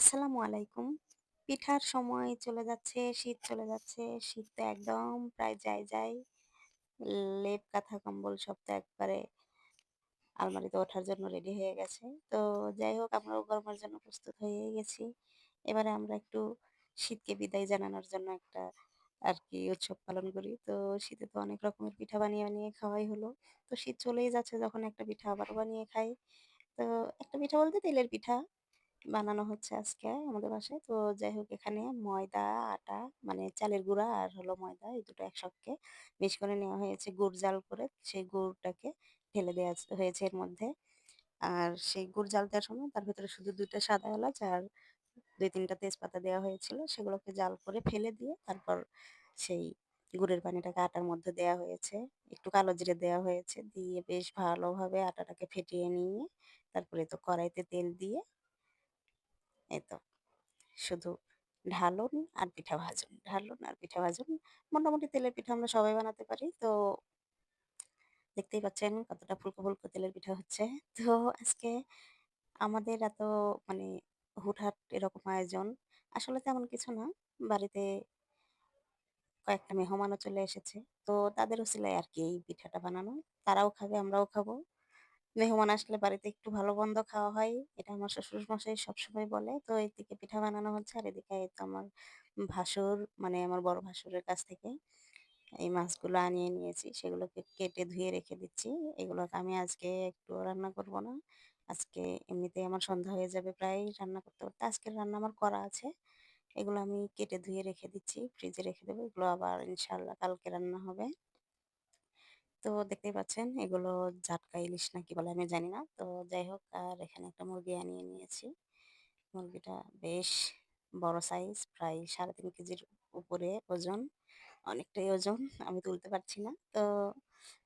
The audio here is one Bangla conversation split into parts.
আসসালামু আলাইকুম। পিঠার সময় চলে যাচ্ছে, শীত চলে যাচ্ছে। শীত তো একদম প্রায় যায়, যায়। লেপ, কাঁথা, কম্বল সব তো একবারে আলমারিতে ওঠার জন্য রেডি হয়ে গেছে। তো যাই হোক আমরাও গরমের জন্য প্রস্তুত হয়েই গেছি। এবারে আমরা একটু শীতকে বিদায় জানানোর জন্য একটা আর কি উৎসব পালন করি। তো শীতে তো অনেক রকমের পিঠা বানিয়ে, বানিয়ে খাওয়াই হলো। তো শীত চলেই যাচ্ছে যখন একটা পিঠা আবারও বানিয়ে খাই। তো একটা পিঠা বলতে তেলের পিঠা। বানানো হচ্ছে আজকে আমাদের বাসায়। তো যাই হোক এখানে ময়দা, আটা মানে চালের গুঁড়া আর হলো ময়দা এই দুটো একসঙ্গে মিক্স করে নেওয়া হয়েছে গুড় জাল করে সেই গুড়টাকে ঢেলে দেওয়া হয়েছে এর মধ্যে। আর সেই গুড় জাল দেওয়ার সময় তার ভিতরে শুধু ২ টা সাদা এলাচ আর ২-৩ টা তেজপাতা দেওয়া হয়েছিল। সেগুলোকে জাল করে ফেলে দিয়ে তারপর সেই গুড়ের পানিটাকে আটার মধ্যে দেওয়া হয়েছে। একটু কালো জিরে দেওয়া হয়েছে। দিয়ে বেশ ভালোভাবে আটাটাকে ফেটিয়ে নিয়ে তারপরে তো কড়াইতে তেল দিয়ে এই তো শুধু ঢালুন আর পিঠা ভাজুন, ঢালুন আর পিঠা ভাজুন। মোটামুটি তেলের পিঠা আমরা সবাই বানাতে পারি। তো দেখতেই পাচ্ছেন কতটা ফুলকো, ফুলকো তেলের পিঠা হচ্ছে। তো আজকে আমাদের এত মানে হুটহাট এরকম আয়োজন। আসলে তেমন কিছু না। বাড়িতে কয়েকটা মেহমানও চলে এসেছে। তো তাদের আর কি এই পিঠাটা বানানো। তারাও খাবে, আমরাও খাব। মেহমান আসলে বাড়িতে একটু ভালো-মন্দ খাওয়া হয়। এটা আমার শ্বশুর শ্বশুরমশাই সবসময় বলে। তো এদিকে পিঠা বানানো হচ্ছে আর এদিকে তো আমার ভাসুর মানে আমার বড় ভাসুরের কাছ থেকে এই মাছগুলো আনিয়ে নিয়েছি। সেগুলোকে কেটে ধুয়ে রেখে দিচ্ছি। এগুলোকে আমি আজকে একটুও রান্না করব না। আজকে এমনিতেই আমার সন্ধ্যা হয়ে যাবে প্রায় রান্না করতে, করতে। আজকের রান্না আমার করা আছে। এগুলো আমি কেটে ধুয়ে রেখে দিচ্ছি। ফ্রিজে রেখে দেবো। এগুলো আবার ইনশাআল্লাহ কালকে রান্না হবে। তো দেখতেই পাচ্ছেন, এগুলো ঝাটকা ইলিশ না কি বলে আমি জানি না। তো যাই হোক, আর এখানে একটা মুরগি আনিয়ে নিয়েছি। মুরগিটা বেশ বড় সাইজ প্রায় ৩.৫ কেজির উপরে ওজন। অনেকটাই ওজন। আমি তুলতে পারছি না। তো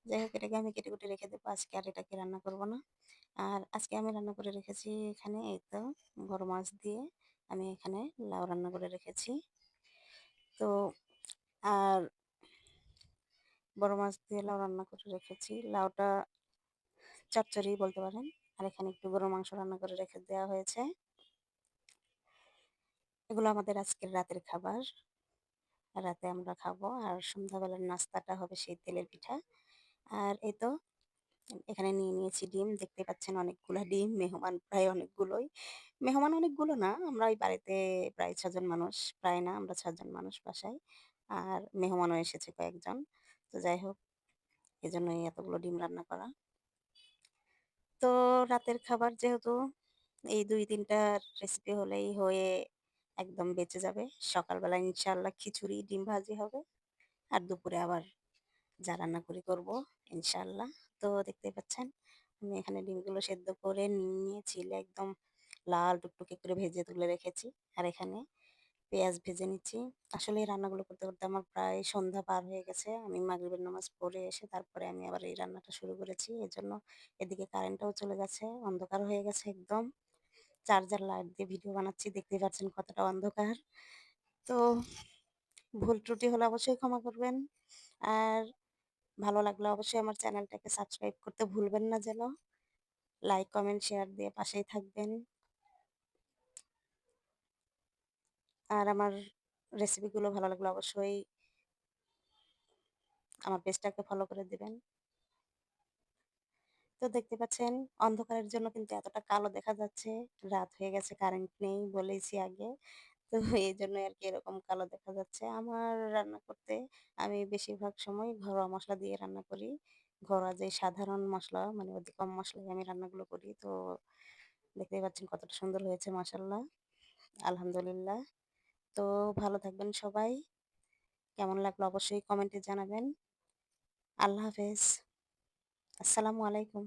যাই হোক, এটাকে আমি কেটে কুটে রেখে দেবো। আজকে আর এটাকে রান্না করব না। আর আজকে আমি রান্না করে রেখেছি এখানে এই তো বড় মাছ দিয়ে আমি এখানে লাউ রান্না করে রেখেছি। তো আর বড় মাছ দিয়ে লাউ রান্না করে রেখেছি। লাউটা চচ্চড়ি বলতে পারেন। আর এখানে একটু গরুর মাংস রান্না করে রেখে দেওয়া হয়েছে। এগুলো আমাদের আজকের রাতের খাবার। রাতে আমরা খাব। আর সন্ধ্যাবেলার নাস্তাটা হবে সেই তেলের পিঠা। আর এই তো, এখানে নিয়ে নিয়েছি ডিম। দেখতে পাচ্ছেন অনেকগুলো ডিম। মেহমান প্রায় অনেকগুলোই। মেহমান অনেকগুলো না। আমরা ওই বাড়িতে প্রায় ছজন মানুষ। প্রায় না, আমরা ছজন মানুষ বাসায়। আর মেহমানও এসেছে কয়েকজন। তো যাই হোক এজন্যই এতগুলো ডিম রান্না করা। তো রাতের খাবার যেহেতু এই ২-৩ টা রেসিপি হলেই হয়ে একদম বেঁচে যাবে। সকালবেলা ইনশাল্লাহ খিচুড়ি, ডিম ভাজি হবে। আর দুপুরে আবার যা রান্না করি করব ইনশাআল্লাহ। তো দেখতেই পাচ্ছেন আমি এখানে ডিমগুলো সেদ্ধ করে নিয়ে চিলে একদম লাল টুকটুকে করে ভেজে তুলে রেখেছি। আর এখানে পেঁয়াজ ভেজে নিচ্ছি। আসলে এই রান্নাগুলো করতে, করতে আমার প্রায় সন্ধ্যা পার হয়ে গেছে। আমি মাগরিবের নামাজ পড়ে এসে তারপরে আমি আবার এই রান্নাটা শুরু করেছি। এজন্য এদিকে কারেন্টটাও চলে গেছে। অন্ধকার হয়ে গেছে একদম। চার্জার লাইট দিয়ে ভিডিও বানাচ্ছি। দেখতেই পাচ্ছেন কতটা অন্ধকার। তো ভুল ত্রুটি হলে অবশ্যই ক্ষমা করবেন। আর ভালো লাগলে অবশ্যই আমার চ্যানেলটাকে সাবস্ক্রাইব করতে ভুলবেন না যেন। লাইক, কমেন্ট, শেয়ার দিয়ে পাশেই থাকবেন। আর আমার রেসিপিগুলো ভালো লাগলে অবশ্যই আমার পেজটাকে ফলো করে দিবেন। তো দেখতে পাচ্ছেন, অন্ধকারের জন্য কিন্তু এতটা কালো দেখা যাচ্ছে। রাত হয়ে গেছে কারেন্ট নেই বলেছি আগে। তো এই জন্য আর কি এরকম কালো দেখা যাচ্ছে। আমার রান্না করতে আমি বেশিরভাগ সময় ঘরোয়া মশলা দিয়ে রান্না করি। ঘরোয়া যে সাধারণ মশলা মানে অতি কম মসলায় আমি রান্নাগুলো করি। তো দেখতেই পাচ্ছেন কতটা সুন্দর হয়েছে, মাশাআল্লাহ। আলহামদুলিল্লাহ। তো ভালো থাকবেন সবাই। কেমন লাগল অবশ্যই কমেন্টে জানাবেন। আল্লাহ হাফেজ। আসসালামু আলাইকুম।